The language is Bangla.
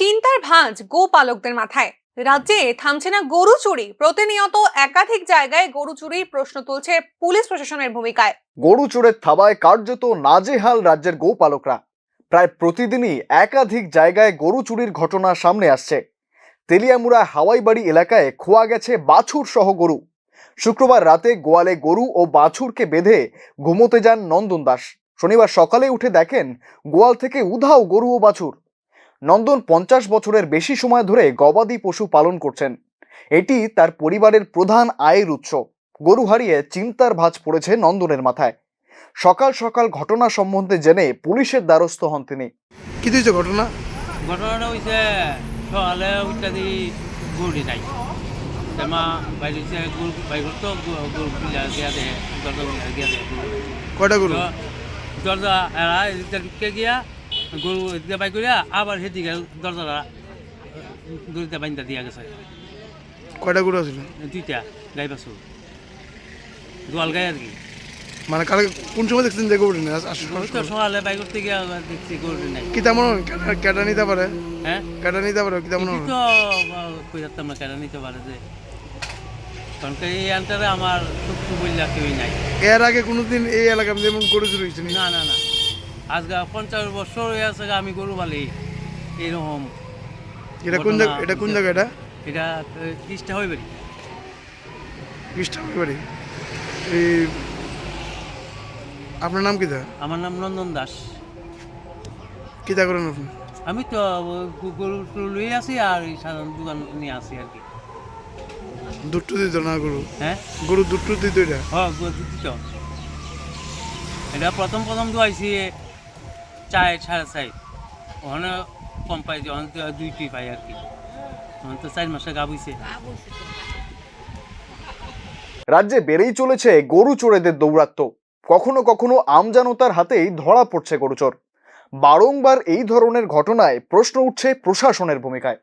চিন্তার ভাঁজ গোপালকদের মাথায়। রাজ্যে থামছে না গরু চুরি। প্রতিনিয়ত একাধিক জায়গায় গরু চুরির প্রশ্ন তুলছে পুলিশ প্রশাসনের ভূমিকায়। গরু চোরের থাবায় কার্যত নাজেহাল রাজ্যের গোপালকরা। প্রায় প্রতিদিনই একাধিক জায়গায় গরু চুরির ঘটনা সামনে আসছে। তেলিয়ামুড়া হাওয়াইবাড়ি এলাকায় খোয়া গেছে বাছুর সহ গরু। শুক্রবার রাতে গোয়ালে গরু ও বাছুরকে বেঁধে ঘুমোতে যান নন্দন দাস। শনিবার সকালে উঠে দেখেন গোয়াল থেকে উধাও গরু ও বাছুর। নন্দন পঞ্চাশ বছরের বেশি সময় ধরে গবাদি পশু পালন করছেন। এটি তার পরিবারের প্রধান আয়ের উৎস। গরু হারিয়ে চিন্তার ভাঁজ পড়েছে নন্দনের মাথায়। সকাল সকাল ঘটনা সম্বন্ধে জেনে পুলিশের দ্বারস্থ হন তিনি। কি দিয়েছে ঘটনা? ঘটনাটা হয়েছে সকালে নাই। তেমা বাইরে গরু বাইরে তো গরু গিয়া দে দরজা গিয়া দে। কয়টা গরু? দরজা এরা গিয়া গরু এদিকে বাই করিয়া আবার সেদিকে দরজাটা দড়িতে বান্ধা দিয়া গেছে। কয়টা গরু আছিল? দুইটা গাই পাছু দোয়াল গাই আর কি। মানে কালকে কোন সময় দেখছেন যে গরু নেই তো সকালে বাই করতে গিয়া দেখছি গরুটি নাই। কি তেমন কেটা নিতে পারে? হ্যাঁ? কেটা নিতে পারে? কি তেমন তো কই যাতাম না কেন নিতে পারে যে। কারণ এই আন্টারে আমার শত্রু বললা কেউই নাই। এর আগে কোনোদিন এই এলাকায় যেমন গরু চুরি না না না। আজকে পঞ্চাশ বছর হয়ে আছে আমি গরু বালি এরকম এটা কোন জায়গা এটা কোন জায়গা এটা? এটা ত্রিশটা হয়ে পারি খ্রিস্টান বাড়ি? এই আপনার নাম কি দা আমার নাম নন্দন দাস। কি তা করেন আপনি? আমি তো গরু লই আছি আর সাধারণ দোকান নিয়ে আসি আর কি। দুটো দিত না গরু? হ্যাঁ? গরু দুটো দিত এটা? হ্যাঁ গরু দিত। এটা প্রথম প্রথম তো চার সাড়ে চার ওখানে কম পাই যে অনেক দুইটি পাই আর কি। এখন তো চার মাসে গাবুইছে রাজ্যে বেড়েই চলেছে গরু চোরেদের দৌরাত্ম। কখনো কখনো আমজনতার হাতেই ধরা পড়ছে গরুচোর বারংবার এই ধরনের ঘটনায় প্রশ্ন উঠছে প্রশাসনের ভূমিকায়।